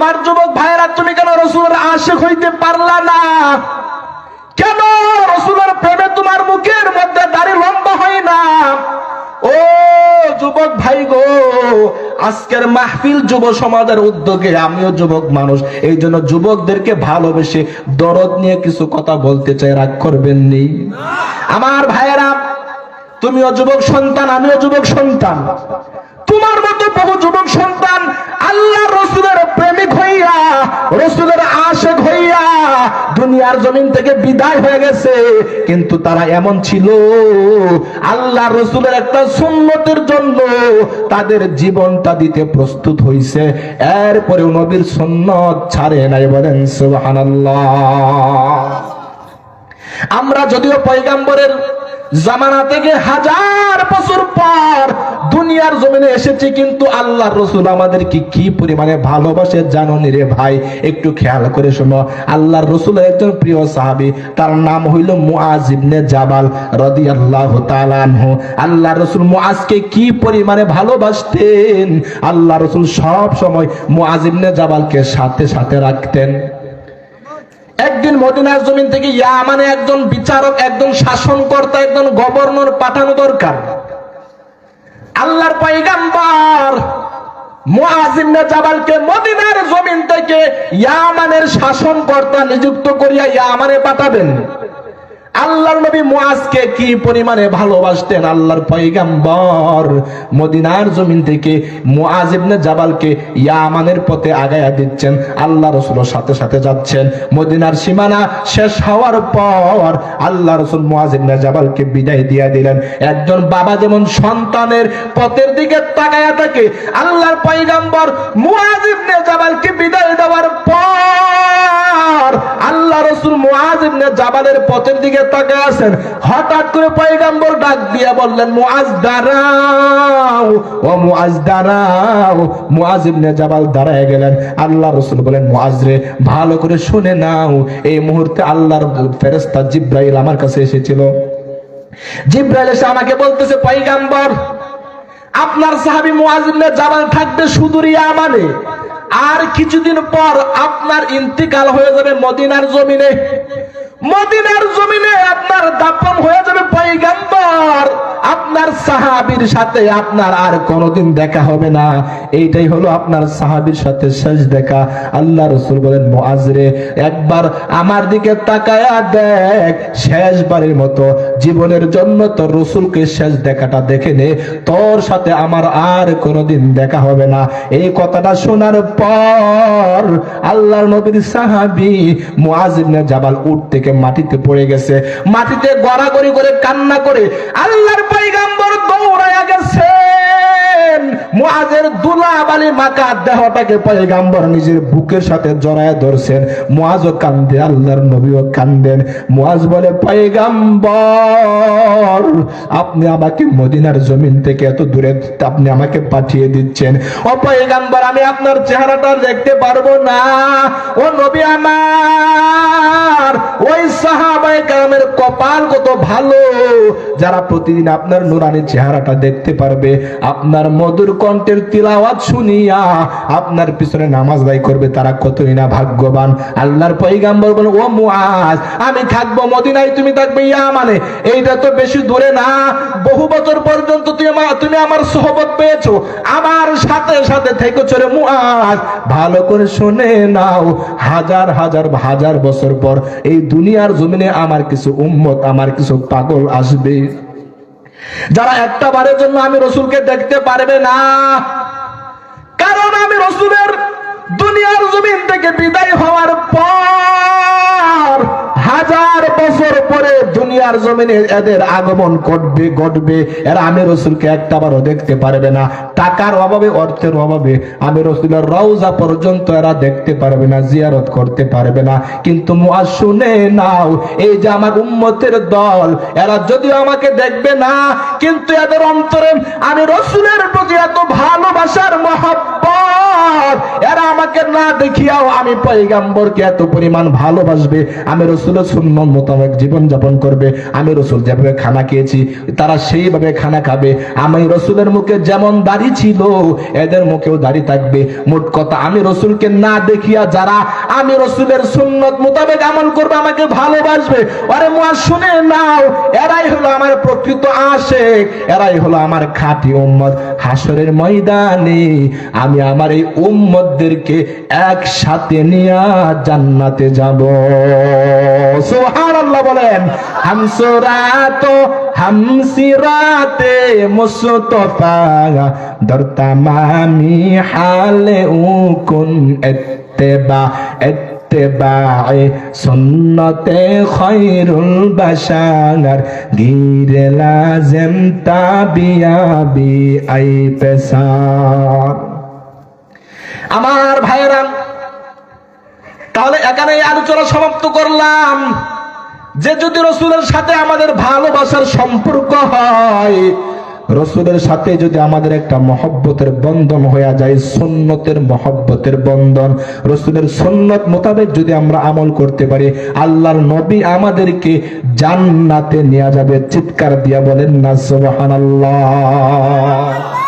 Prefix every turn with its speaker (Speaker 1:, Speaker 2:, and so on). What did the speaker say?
Speaker 1: আমার যুবক ভাইয়েরা, তুমি কেন রসুলের আশেক হইতে পারলা না? কেন রসুলের প্রেমে তোমার মুখের মধ্যে দাড়ি লম্বা হয় না? ও যুবক ভাই গো, আজকের মাহফিল যুব সমাজের উদ্যোগে আমিও যুবক মানুষ, এই জন্য যুবকদেরকে ভালোবেসে দরদ নিয়ে কিছু কথা বলতে চাই, রাগ করবেন নি? আমার ভাইয়েরা তুমিও যুবক সন্তান, আমিও যুবক সন্তান। তোমার মতো বহু যুবক সন্তান আল্লাহ রসুলের প্রেমিক হইয়া, রসুলের আশেক হইয়া দুনিয়ার জমিন থেকে বিদায় হয়ে গেছে। কিন্তু তারা এমন ছিল, আল্লাহ রসুলের একটা সুন্নতের জন্য তাদের জীবনটা দিতে প্রস্তুত হইছে। এরপরে নবীর সুন্নত ছাড়ে নাই বলেন, সুবহানাল্লাহ। আমরা যদিও পয়গাম্বরের জামানা থেকে হাজার বছর পর দুনিয়ার জমিনে এসেছি, কিন্তু আল্লাহ রসুল আমাদেরকে কি পরিমাণে ভালোবাসে জানো নি রে ভাই? একটু খেয়াল করে শোনো। আল্লাহর রসুল একজন প্রিয় সাহাবি, তার নাম হইল মুআজ জাবাল রাদিয়াল্লাহু তাআলা আনহু। আল্লাহ রসুল মুআজকে কি পরিমাণে ভালোবাসতেন? আল্লাহ রসুল সব সময় মুআজ জাবালকে সাথে সাথে রাখতেন। একদিন মদিনার জমিন থেকে ইয়ামানে একজন বিচারক, একজন গভর্নর পাঠানো দরকার। আল্লাহর পাইগাম্বার মুআজিমনে জাবালকে মদিনার জমিন থেকে ইয়ামানের শাসনকর্তা নিযুক্ত করিয়া ইয়ামানে পাঠাবেন। আল্লাহর নবী মুআজকে কি পরিমাণে ভালোবাসতেন? আল্লাহর পয়গাম্বর মদিনার জমিন থেকে মুআজ ইবনে জাবালকে ইয়ামানের পথে আগায়া দিচ্ছেন। আল্লাহ রাসূলের সাথে সাথে যাচ্ছেন। মদিনার সীমানা শেষ হওয়ার পর আল্লাহ রাসূল মুআজ ইবনে জাবালকে বিদায় দিয়া দিলেন। একজন বাবা যেমন সন্তানের পথের দিকে তাকায়া থাকে, আল্লাহর পয়গাম্বর মুআজ ইবনে জাবালকে বিদায় দেওয়ার পর আল্লাহ রসুল মুআজ ইবনে জাবালের পথের দিকে তাকায় আছেন। হঠাৎ করে পয়গাম্বর ডাক দিয়া বললেন, মুআজ দাঁড়াও, ও মুআজ দাঁড়াও। মুআজ ইবনে জাবাল দাঁড়ায় গেলেন। আল্লাহ রসুল বলেন মুআজ রে, ভালো করে শুনে নাও। এই মুহূর্তে আল্লাহর ফেরেশতা জিব্রাইল আমার কাছে এসেছিল। জিব্রাইল এসে আমাকে বলতেছে, পয়গাম্বর, আপনার সাহাবী মুআজ ইবনে জাবাল থাকবে সুদূর ইয়ামানে আর কিছুদিন পর আপনার ইন্তিকাল হয়ে যাবে মদিনার জমিনে। মদিনার জমিনে আপনার দাপন হয়ে যাবে পয়গাম্বর। আপনার সাহাবীর সাথে আপনার আর কোনোদিন দেখা হবে না। এইটাই হলো আপনার সাহাবীর সাথে শেষ দেখা। আল্লাহ রসুল বলেন মুআজরে একবার আমার দিকে তাকায়া দেখ, শেষবারের মতো জীবনের জন্য তোর রসুলকে শেষ দেখাটা দেখে নে। তোর সাথে আমার আর কোনোদিন দেখা হবে না। এই কথাটা শোনার পর আল্লাহর নবীর সাহাবী মুআজ ইবনে জাবাল উঠ থেকে মাটিতে পড়ে গেছে। মাটিতে গড়াগড়ি করে কান্না করে আল্লাহর পয়গাম্বর দৌড়ায় গেছেন মুআজের দুলাবালি মাকা দেহটাকে পয়গাম্বর নিজের বুকের সাথে জড়ায় ধরছেন। মুআজও কান্দে, আল্লাহর নবীও কান্দেন। মুআজ বলে, পয়গাম্বর, আপনি আমাকে মদিনার জমিন থেকে এত দূরে আপনি আমাকে পাঠিয়ে দিচ্ছেন। ও পয়গাম্বর, আমি আপনার চেহারাটা দেখতে পারব না। ও নবী আমার, ওই সাহাবায়ে কামের কপাল কত ভালো। যারা প্রতিদিন আপনার নুরানি চেহারাটা দেখতে পারবে, আপনার মধুর কণ্ঠের তিলাওয়াত শুনিয়া আপনার পিছনে নামাজ আদায় করবে, তারা কতই না ভাগ্যবান। আল্লাহর পয়গাম্বর বলে ও মুআজ, আমি থাকব মদিনায়, তুমি থাকবে ইয়া মানে এইটা তো বেশি দূরে না। বহু বছর পর্যন্ত তুমি আমার সহবত পেয়েছ। আমার সাথে সাথে থেকে চলে মুআজ, ভালো করে শুনে নাও। হাজার হাজার হাজার বছর পর এই দুনিয়ার জমিনে আমার কিছু উম্মত, আমার কিছু পাগল আসবে। যারা একটা বারের জন্য আমি রসুলকে দেখতে পারবে না। কারণ আমি রসুলের দুনিয়ার জমিন থেকে বিদায় হওয়ার পর হাজার বছর পরে দুনিয়ার জমিনে এদের আগমন ঘটবে ঘটবে। এরা আমি রসুলকে একটা বারও দেখতে পারবে না। টাকার অভাবে, অর্থের অভাবে আমি রসুলের রওজা পর্যন্ত এরা দেখতে পারবে না, জিয়ারত করতে পারবে না। কিন্তু শুনে নাও, এই যে আমার উম্মতের দল, এরা যদিও আমাকে দেখবে না, কিন্তু এদের অন্তরে আমি রসুলের প্রতি এত ভালোবাসার মহাব্বত, এরা আমাকে না দেখিয়াও আমি পয়গাম্বরকে এত পরিমাণ ভালোবাসবে। আমি রসুলের সুন্নত মোতাবেক জীবন যাপন করবে, আমি রসুল যেভাবে খানা খেয়েছি, তারা সেইভাবে খানা খাবে। আমি রসুলের মুখে যেমন দাড়ি দাড়ি ছিল, এদের মুখেও দাড়ি থাকবে। মোট কথা, আমি রসুলকে না দেখিয়া যারা আমি রসুলের সুন্নত মোতাবেক আমল করবে, আমাকে ভালোবাসবে। আরে মুয়া শুনে নাও, এরাই হলো আমার প্রকৃত আশেক, এরাই হলো আমার খাঁটি উম্মত। হাসরের ময়দানে আমি আমার এই উম্মতদেরকে একসাথে নিয়ে জান্নাতে যাব। সুবহানাল্লাহ বলেন, হামসুরাতো হামসিরাতে মুস্তফা দর হালে উকুন এত্তেবা, এত্তেবায়ে সুন্নতে খৈরুল বাশাগার গিরে লাজেম তাবিয়াবি আই পেসার আমার ভাইরাম তাহলে এখানে আলোচনা সমাপ্ত করলাম। যে যদি রসুলের সাথে আমাদের ভালোবাসার সম্পর্ক হয়, রসুলের সাথে যদি আমাদের একটা মহব্বতের বন্ধন হয়ে যায়, সুন্নতের মহব্বতের বন্ধন, রসুলের সুন্নত মোতাবেক যদি আমরা আমল করতে পারি, আল্লাহর নবী আমাদেরকে জান্নাতে নেওয়া যাবে, চিৎকার দিয়া বলেন না, সুবহানাল্লাহ।